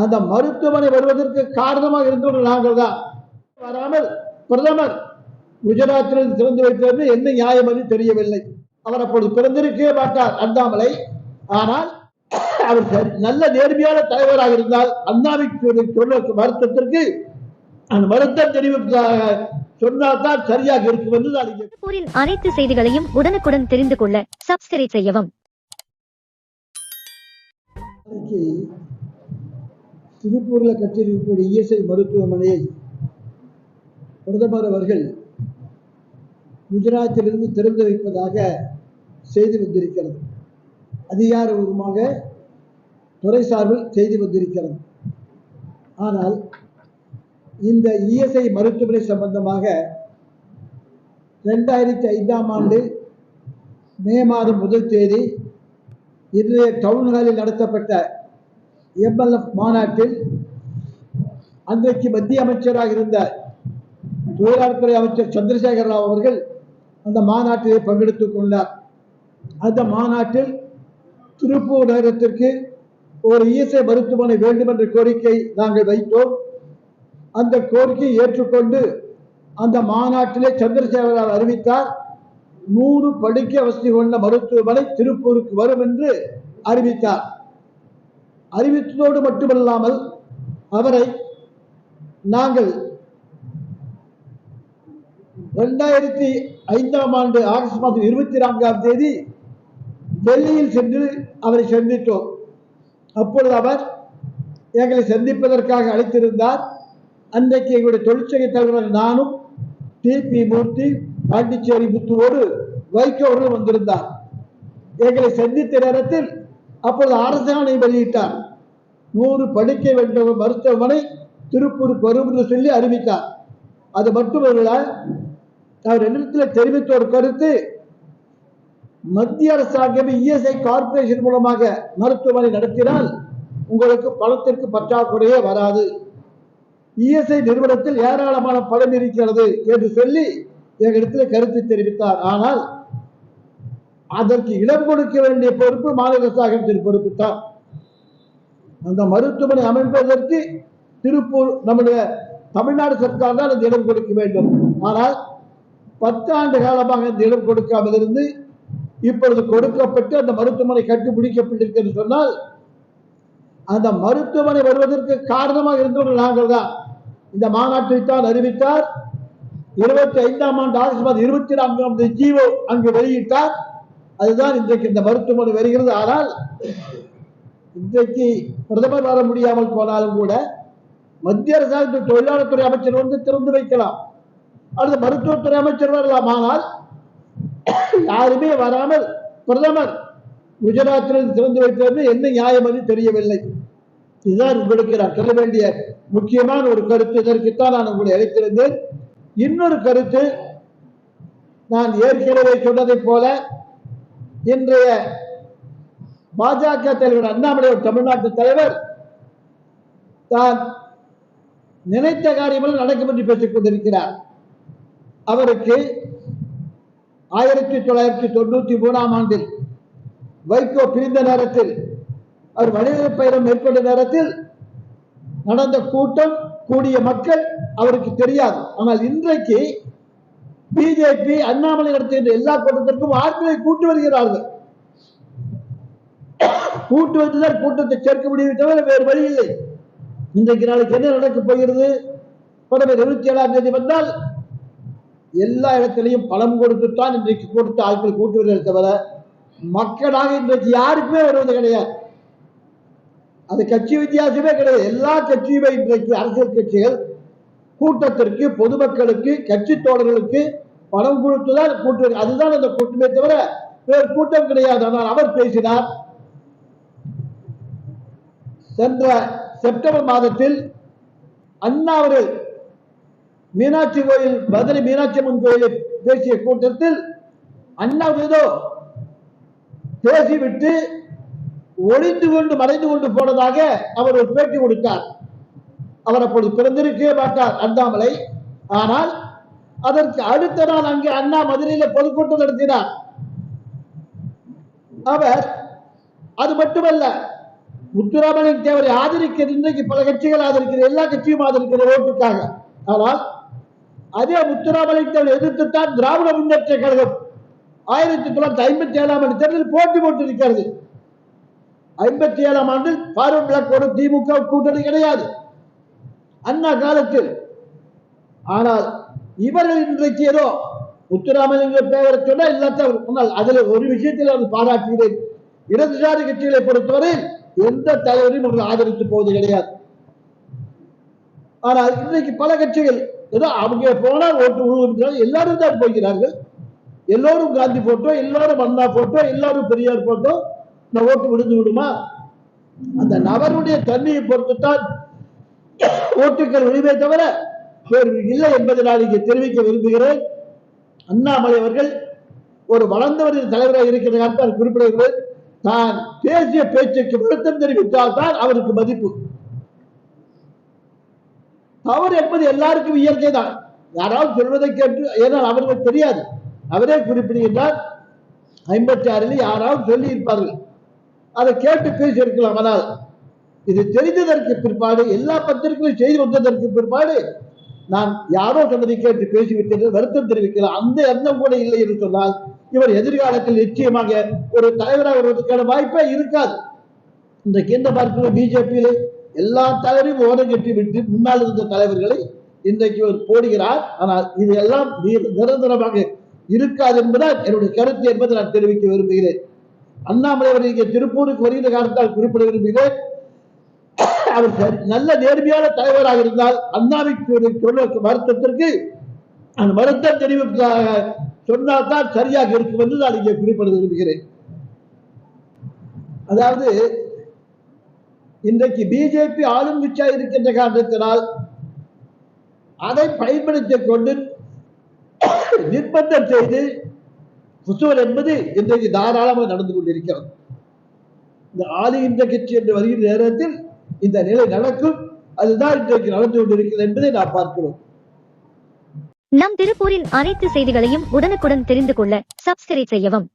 அந்த மருத்துவமனை வருவதற்கு காரணமாக இருந்தவர்கள் நாங்கள் தான். வராமல் பிரதமர் குஜராத்தில் திறந்து வைத்தது என்ன நியாயம் என்று தெரியவில்லை. அவர் அப்பொழுது பிறந்திருக்கவே மாட்டார் அண்ணாமலை. ஆனால் அவர் நல்ல நேர்மையான தலைவராக இருந்தால் அண்ணாவிற்கு சொன்ன வருத்தத்திற்கு அந்த வருத்தம் தெரிவிப்பதாக சொன்னால்தான் சரியாக இருக்கும் என்று நான் அனைத்து செய்திகளையும் உடனுக்குடன் தெரிந்து கொள்ள சப்ஸ்கிரைப் செய்யவும். திருப்பூரில் கட்டியிருக்கக்கூடிய இஎஸ்ஐ மருத்துவமனையை பிரதமர் அவர்கள் குஜராத்திலிருந்து திறந்து வைப்பதாக செய்தி வந்திருக்கிறது. அதிகாரபூர்வமாக துறை சார்பில் செய்தி வந்திருக்கிறது. ஆனால் இந்த இஎஸ்ஐ மருத்துவமனை சம்பந்தமாக ரெண்டாயிரத்தி ஐந்தாம் ஆண்டு மே மாதம் முதல் தேதி இன்றைய டவுன் ஹாலில் நடத்தப்பட்ட எம்எல்எஃப் மாநாட்டில் அன்றைக்கு மத்திய அமைச்சராக இருந்த தொழிலாளர்துறை அமைச்சர் சந்திரசேகர ராவ் அவர்கள் அந்த மாநாட்டிலே பங்கெடுத்துக் கொண்டார். அந்த மாநாட்டில் திருப்பூர் நகரத்திற்கு ஒரு இஎஸ்ஐ மருத்துவமனை வேண்டும் என்ற கோரிக்கை நாங்கள் வைத்தோம். அந்த கோரிக்கையை ஏற்றுக்கொண்டு அந்த மாநாட்டிலே சந்திரசேகர ராவ் அறிவித்தார் நூறு படுக்கை வசதி கொண்ட மருத்துவமனை திருப்பூருக்கு வரும் என்று அறிவித்தார். அறிவித்ததோடு மட்டுமல்லாமல் அவரை நாங்கள் ரெண்டாயிரத்தி ஐந்தாம் ஆண்டு ஆகஸ்ட் மாதம் இருபத்தி நான்காம் தேதி டெல்லியில் சென்று அவரை சந்தித்தோம். அப்பொழுது அவர் எங்களை சந்திப்பதற்காக அழைத்திருந்தார். அன்றைக்கு எங்களுடைய தொழிற்சங்க தலைவர் நானும் டிபி மூர்த்தி பாண்டிச்சேரி முத்துவோடு வைகோ அவர்கள் வந்திருந்தார். எங்களை சந்தித்த நேரத்தில் அப்பொழுது அரசாணை வெளியிட்டார். நூறு படுக்கை வேண்டும் மருத்துவமனை திருப்பூருக்கு வரும் என்று சொல்லி அறிவித்தார். அது மட்டுமல்ல அவர் என்னிடத்தில் தெரிவித்த ஒரு கருத்து மத்திய அரசாங்கம் இஎஸ்ஐ கார்ப்பரேஷன் மூலமாக மருத்துவமனை நடத்தினால் உங்களுக்கு பணத்திற்கு பற்றாக்குறையே வராது. இஎஸ்ஐ நிறுவனத்தில் ஏராளமான பணம் இருக்கிறது என்று சொல்லி எங்களிடத்தில் கருத்து தெரிவித்தார். ஆனால் அதற்கு இடம் கொடுக்க வேண்டிய பொறுப்பு மாநில அரசாங்கத்தின் பொறுப்பு தான். அந்த மருத்துவமனை அமைப்பதற்கு திருப்பூர் நம்முடைய தமிழ்நாடு சர்க்கார் தான் அந்த இடம் கொடுக்க வேண்டும். ஆனால் பத்தாண்டு காலமாக அந்த இடம் கொடுக்காமல் இருந்து இப்பொழுது கொடுக்கப்பட்டு அந்த மருத்துவமனை கண்டுபிடிக்கப்பட்டிருக்கிறது சொன்னால் அந்த மருத்துவமனை வருவதற்கு காரணமாக இருந்தவர்கள் நாங்கள் தான். இந்த மாநாட்டை தான் அறிவித்தார். இருபத்தி ஐந்தாம் ஆண்டு ஆகஸ்ட் மாதம் இருபத்தி நான்காம் தேதி ஜீவோ அங்கு வெளியிட்டார். அதுதான் இன்றைக்கு இந்த மருத்துவமனை வருகிறது. ஆனால் இன்றைக்கு பிரதமர் வர முடியாமல் போனாலும் கூட மத்திய அரசாங்கத்தின் தொழிலாளர்துறை அமைச்சர் வந்து திறந்து வைக்கலாம். அல்லது மருத்துவத்துறை அமைச்சர் வரலாம். ஆனால் யாருமே வராமல் பிரதமர் குஜராத்தில் திறந்து வைத்தது என்ன நியாயம் என்று தெரியவில்லை. இதுதான் உங்களுக்கு நான் சொல்ல வேண்டிய முக்கியமான ஒரு கருத்து. இதற்குத்தான் நான் உங்களை அழைத்திருந்தேன். இன்னொரு கருத்து நான் ஏற்கனவே சொன்னதைப் போல இன்றைய பாஜக தலைவர் அண்ணாமலை தமிழ்நாட்டு தலைவர். தான் நினைத்த காரியங்கள் நடக்கும் என்று பேசிக் கொண்டிருக்கிறார். அவருக்கு ஆயிரத்தி தொள்ளாயிரத்தி தொண்ணூத்தி மூணாம் ஆண்டில் வைகோ பிரிந்த நேரத்தில் அவர் மனித பயணம் மேற்கொண்ட நேரத்தில் நடந்த கூட்டம் கூடிய மக்கள் அவருக்கு தெரியாது. ஆனால் இன்றைக்கு பிஜேபி அண்ணாமலை நடத்துகின்ற எல்லா கூட்டத்திற்கும் ஆட்களை கூட்டு வருகிறார்கள். கூட்டு வந்துதான் கூட்டத்தை சேர்க்க முடியும் தவிர வேறு வழி இல்லை. இன்றைக்கு நாளைக்கு என்ன நடக்கப் போகிறது? கடமை இருபத்தி ஏழாம் தேதி வந்தால் எல்லா இடத்திலையும் பலம் கொடுத்துத்தான் இன்றைக்கு கொடுத்த ஆட்கள் கூட்டு வருகிறத தவிர மக்களாக இன்றைக்கு யாருக்குமே வருவது கிடையாது. அது கட்சி வித்தியாசமே கிடையாது. எல்லா கட்சியுமே இன்றைக்கு அரசியல் கட்சிகள் கூட்டத்திற்கு பொதுமக்களுக்கு கட்சி தோழர்களுக்கு பணம் கொடுத்துதான் கூட்டு அதுதான் அந்த கூட்டமே தவிர வேறு கூட்டம் கிடையாது. ஆனால் அவர் பேசினார் சென்ற செப்டம்பர் மாதத்தில் அண்ணா அவர்கள் மீனாட்சி கோயில் மதுரை மீனாட்சி அம்மன் கோயிலில் பேசிய கூட்டத்தில் அண்ணா ஏதோ பேசிவிட்டு ஒளிந்து கொண்டு மறைந்து கொண்டு போனதாக அவர் ஒரு பேட்டி கொடுத்தார். அவர் அப்பொழுது பிறந்திருக்கவே மாட்டார் அண்ணாமலை. ஆனால் அதற்கு அடுத்த நாள் அங்கே அண்ணா மதுரையில பொதுக்கூட்டம் நடத்தினார். அவர் அது மட்டுமல்ல முத்துராமலிங்க தேவரை ஆதரிக்கிற இன்றைக்கு பல கட்சிகள் ஆதரிக்கிற எல்லா கட்சியும் ஆதரிக்கிறது ஓட்டுக்காக. ஆனால் அதே முத்துராமலிங்க தேவரை எதிர்த்துத்தான் திராவிட முன்னேற்ற கழகம் ஆயிரத்தி தொள்ளாயிரத்தி ஐம்பத்தி ஏழாம் ஆண்டு தேர்தலில் போட்டி போட்டிருக்கிறது. ஐம்பத்தி ஏழாம் ஆண்டில் பார்வர்ட் பிளாக்கோடு திமுக கூட்டணி கிடையாது. அண்ணா காலத்தில். ஆனால் இவர்கள் இன்றைக்கு ஏதோ முத்துராமலிங்க தேவரை சொன்னால் எல்லாத்தையும் அவர் சொன்னால். அதில் ஒரு விஷயத்தில் அவர் பாராட்டுகிறேன். இடதுசாரி கட்சிகளை பொறுத்தவரை எந்த தலைவரையும் அவர்கள் ஆதரித்து போவது கிடையாது. ஆனால் இன்றைக்கு பல கட்சிகள் ஏதோ அவங்க போனால் ஓட்டு விழுவதற்காக எல்லாரும் தான் போகிறார்கள். எல்லோரும் காந்தி போட்டோ எல்லாரும் அண்ணா போட்டோ எல்லாரும் பெரியார் போட்டோ இந்த ஓட்டு விழுந்து விடுமா? அந்த நபருடைய தன்மையை பொறுத்துத்தான் ஓட்டுகள் உரிமை தவிர வேறு இல்லை என்பதை நான் இங்கே தெரிவிக்க விரும்புகிறேன். அண்ணாமலை அவர்கள் ஒரு வளர்ந்தவரின் தலைவராக இருக்கிறதாக தான் குறிப்பிடுகிறேன். தான் பேசிய பேச்சுக்கு வருத்தம் தெரிவித்தால் தான் அவருக்கு மதிப்பு. தவறு என்பது எல்லாருக்கும் இயற்கை தான் யாராவது சொல்வதை கேட்டு ஏனால் அவர்களுக்கு தெரியாது. அவரே குறிப்பிடுகின்றார். ஐம்பத்தி ஆறில் யாராவது சொல்லி இருப்பார்கள் அதை கேட்டு பேசியிருக்கலாம் ஆனால் இது தெரிந்ததற்கு பிற்பாடு எல்லா பத்திரிகைகளும் செய்து வந்ததற்கு பிற்பாடு நான் யாரோ சொன்னதை கேட்டு பேசிவிட்டேன் வருத்தம் தெரிவிக்கலாம் அந்த எண்ணம் கூட இல்லை என்று சொன்னால் இவர் எதிர்காலத்தில் நிச்சயமாக ஒரு தலைவராக வருவதற்கான வாய்ப்பே இருக்காது. இன்றைக்கு எந்த பார்க்கிறோம் பிஜேபியிலே எல்லா தலைவரையும் ஓரம் கட்டி விட்டு முன்னால் இருந்த தலைவர்களை இன்றைக்கு அவர் போடுகிறார். ஆனால் இது எல்லாம் நிரந்தரமாக இருக்காது என்பதால் என்னுடைய கருத்து என்பதை நான் தெரிவிக்க விரும்புகிறேன். அண்ணாமலை அவர் இங்கே திருப்பூருக்கு வருகிற காரணத்தால் குறிப்பிட விரும்புகிறேன். அவர் சரி- நல்ல நேர்மையான தலைவராக இருந்தால் அண்ணாவிற்கு வருத்தத்திற்கு அந்த வருத்தம் தெரிவிப்பதாக சொன்னால்தான் சரியாக இருக்கும் என்று நான் இங்கே குறிப்பிட விரும்புகிறேன். அதாவது இன்றைக்கு பிஜேபி ஆளும் கட்சியா இருக்கின்ற காரணத்தினால் அதை பயன்படுத்திக் கொண்டு நிர்பந்தம் செய்து குசுவர் என்பது இன்றைக்கு தாராளமாக நடந்து கொண்டிருக்கிறது. இந்த ஆளுகின்ற கட்சி என்று வருகிற நேரத்தில் இந்த நிலை நடக்கும் அதுதான் இன்றைக்கு நடந்து கொண்டிருக்கிறது என்பதை நாம் பார்க்கிறோம். நம் திருப்பூரின் அனைத்து செய்திகளையும் உடனுக்குடன் தெரிந்து கொள்ள சப்ஸ்கிரைப் செய்யவும்.